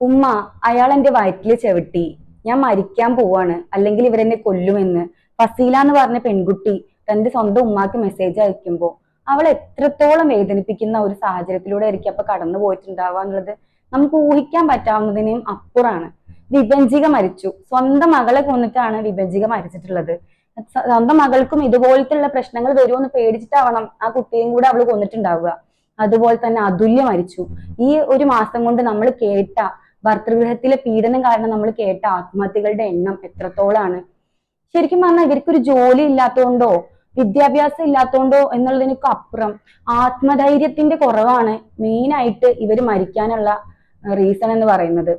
ഉമ്മ അയാൾ എന്റെ വയറ്റിൽ ചവിട്ടി. ഞാൻ മരിക്കാൻ പോവാണ്. അല്ലെങ്കിൽ ഇവരെന്നെ കൊല്ലുമെന്ന്. ഫസീല എന്ന് പറഞ്ഞ പെൺകുട്ടി തന്റെ സ്വന്തം ഉമ്മാക്ക് മെസ്സേജ് അയക്കുമ്പോൾ അവൾ എത്രത്തോളം വേദനിപ്പിക്കുന്ന ഒരു സാഹചര്യത്തിലൂടെ ആയിരിക്കും അപ്പൊ കടന്നു പോയിട്ടുണ്ടാവുക എന്നുള്ളത് നമുക്ക് ഊഹിക്കാൻ പറ്റാവുന്നതിനും അപ്പുറാണ് വിഭജിക മരിച്ചു. സ്വന്തം മകളെ കൊന്നിട്ടാണ് വിഭജിക മരിച്ചിട്ടുള്ളത്. സ്വ- സ്വന്തം മകൾക്കും ഇതുപോലത്തെ പ്രശ്നങ്ങൾ വരുമെന്ന് പേടിച്ചിട്ടാവണം ആ കുട്ടിയെയും കൂടെ അവൾ കൊന്നിട്ടുണ്ടാവുക. അതുപോലെ തന്നെ അതുല്യ മരിച്ചു. ഈ ഒരു മാസം കൊണ്ട് നമ്മൾ കേട്ട ഭർതൃഗൃഹത്തിലെ പീഡനം കാരണം നമ്മൾ കേട്ട ആത്മഹത്യകളുടെ എണ്ണം എത്രത്തോളാണ്? ശരിക്കും പറഞ്ഞാൽ ഇവർക്കൊരു ജോലി ഇല്ലാത്തതുകൊണ്ടോ വിദ്യാഭ്യാസം ഇല്ലാത്തതുകൊണ്ടോ എന്നുള്ളതിനൊക്കെ അപ്പുറം ആത്മധൈര്യത്തിന്റെ കുറവാണ് മെയിനായിട്ട് ഇവർ മരിക്കാനുള്ള റീസൺ എന്ന് പറയുന്നത്.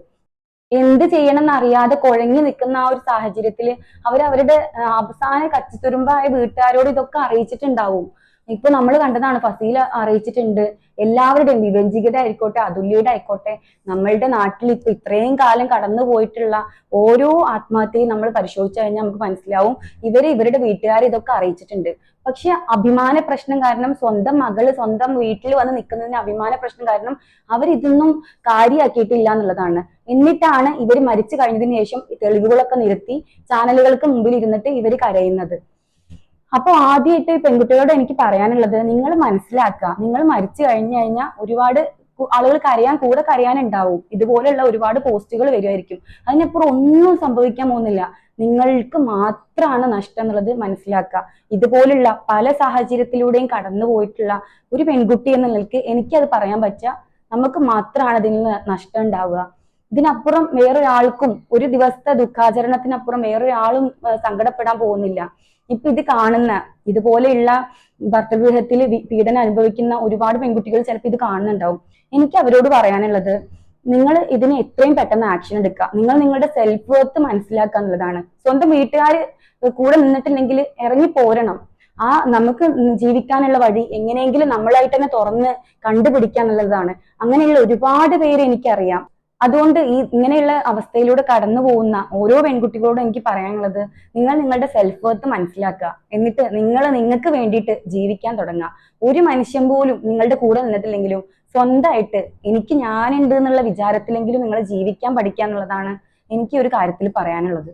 എന്ത് ചെയ്യണം എന്നറിയാതെ കുഴങ്ങി നിൽക്കുന്ന ആ ഒരു സാഹചര്യത്തിൽ അവർ അവരുടെ അവസാന കച്ചിത്തുരുമ്പായ വീട്ടുകാരോട് ഇതൊക്കെ അറിയിച്ചിട്ടുണ്ടാവും. ഇപ്പൊ നമ്മൾ കണ്ടതാണ് ഫസീല അറിയിച്ചിട്ടുണ്ട്. എല്ലാവരുടെയും വിവഞ്ചികയുടെ ആയിക്കോട്ടെ അതുല്യയുടെ ആയിക്കോട്ടെ നമ്മളുടെ നാട്ടിൽ ഇപ്പൊ ഇത്രയും കാലം കടന്നു പോയിട്ടുള്ള ഓരോ ആത്മഹത്യയും നമ്മൾ പരിശോധിച്ചു കഴിഞ്ഞാൽ നമുക്ക് മനസ്സിലാവും. ഇവർ ഇവരുടെ വീട്ടുകാർ ഇതൊക്കെ അറിയിച്ചിട്ടുണ്ട്. പക്ഷെ അഭിമാന പ്രശ്നം കാരണം സ്വന്തം മകൾ സ്വന്തം വീട്ടിൽ വന്ന് നിൽക്കുന്നതിന് അഭിമാന പ്രശ്നം കാരണം അവർ ഇതൊന്നും കാര്യമാക്കിയിട്ടില്ല എന്നുള്ളതാണ്. എന്നിട്ടാണ് ഇവർ മരിച്ചു കഴിഞ്ഞതിന് ശേഷം തെളിവുകളൊക്കെ നിരത്തി ചാനലുകൾക്ക് മുമ്പിൽ ഇരുന്നിട്ട് ഇവർ കരയുന്നത്. അപ്പൊ ആദ്യമായിട്ട് പെൺകുട്ടികളോട് എനിക്ക് പറയാനുള്ളത് നിങ്ങൾ മനസ്സിലാക്കുക. നിങ്ങൾ മരിച്ചു കഴിഞ്ഞു കഴിഞ്ഞാൽ ഒരുപാട് ആളുകൾ കരയാൻ കൂടെ കരയാനുണ്ടാവും. ഇതുപോലെയുള്ള ഒരുപാട് പോസ്റ്റുകൾ വരുമായിരിക്കും അതിനപ്പുറം ഒന്നും സംഭവിക്കാൻ പോകുന്നില്ല. നിങ്ങൾക്ക് മാത്രമാണ് നഷ്ടം എന്നുള്ളത് മനസ്സിലാക്കുക. ഇതുപോലുള്ള പല സാഹചര്യത്തിലൂടെയും കടന്നു പോയിട്ടുള്ള ഒരു പെൺകുട്ടി എന്ന നിലയ്ക്ക് എനിക്കത് പറയാൻ പറ്റുക നമുക്ക് മാത്രമാണ് അതിൽ നിന്ന് നഷ്ടം ഉണ്ടാവുക. ഇതിനപ്പുറം വേറൊരാൾക്കും ഒരു ദിവസത്തെ ദുഃഖാചരണത്തിനപ്പുറം വേറൊരാളും സങ്കടപ്പെടാൻ പോകുന്നില്ല. ഇപ്പൊ ഇത് കാണുന്ന ഇതുപോലെയുള്ള ഭർത്തൃഗൃഹത്തിൽ പീഡനം അനുഭവിക്കുന്ന ഒരുപാട് പെൺകുട്ടികൾ ചിലപ്പോൾ ഇത് കാണുന്നുണ്ടാവും. എനിക്ക് അവരോട് പറയാനുള്ളത് നിങ്ങൾ ഇതിന് എത്രയും പെട്ടെന്ന് ആക്ഷൻ എടുക്കുക. നിങ്ങൾ നിങ്ങളുടെ സെൽഫ് വർത്ത് മനസ്സിലാക്കുക എന്നുള്ളതാണ്. സ്വന്തം വീട്ടുകാർ കൂടെ നിന്നിട്ടുണ്ടെങ്കിൽ ഇറങ്ങി പോരണം. ആ നമുക്ക് ജീവിക്കാനുള്ള വഴി എങ്ങനെയെങ്കിലും നമ്മളായിട്ട് തന്നെ തുറന്ന് കണ്ടുപിടിക്കുക എന്നുള്ളതാണ്. അങ്ങനെയുള്ള ഒരുപാട് പേര് എനിക്കറിയാം. അതുകൊണ്ട് ഈ ഇങ്ങനെയുള്ള അവസ്ഥയിലൂടെ കടന്നു പോകുന്ന ഓരോ പെൺകുട്ടികളോടും എനിക്ക് പറയാനുള്ളത് നിങ്ങൾ നിങ്ങളുടെ സെൽഫ് വർത്ത് മനസ്സിലാക്കുക. എന്നിട്ട് നിങ്ങൾ നിങ്ങൾക്ക് വേണ്ടിയിട്ട് ജീവിക്കാൻ തുടങ്ങുക. ഒരു മനുഷ്യൻ പോലും നിങ്ങളുടെ കൂടെ നിന്നിട്ടില്ലെങ്കിലും സ്വന്തമായിട്ട് എനിക്ക് ഞാനുണ്ട് എന്നുള്ള വിചാരത്തിലെങ്കിലും നിങ്ങൾ ജീവിക്കാൻ പഠിക്കുക എന്നുള്ളതാണ് എനിക്ക് ഒരു കാര്യത്തിൽ പറയാനുള്ളത്.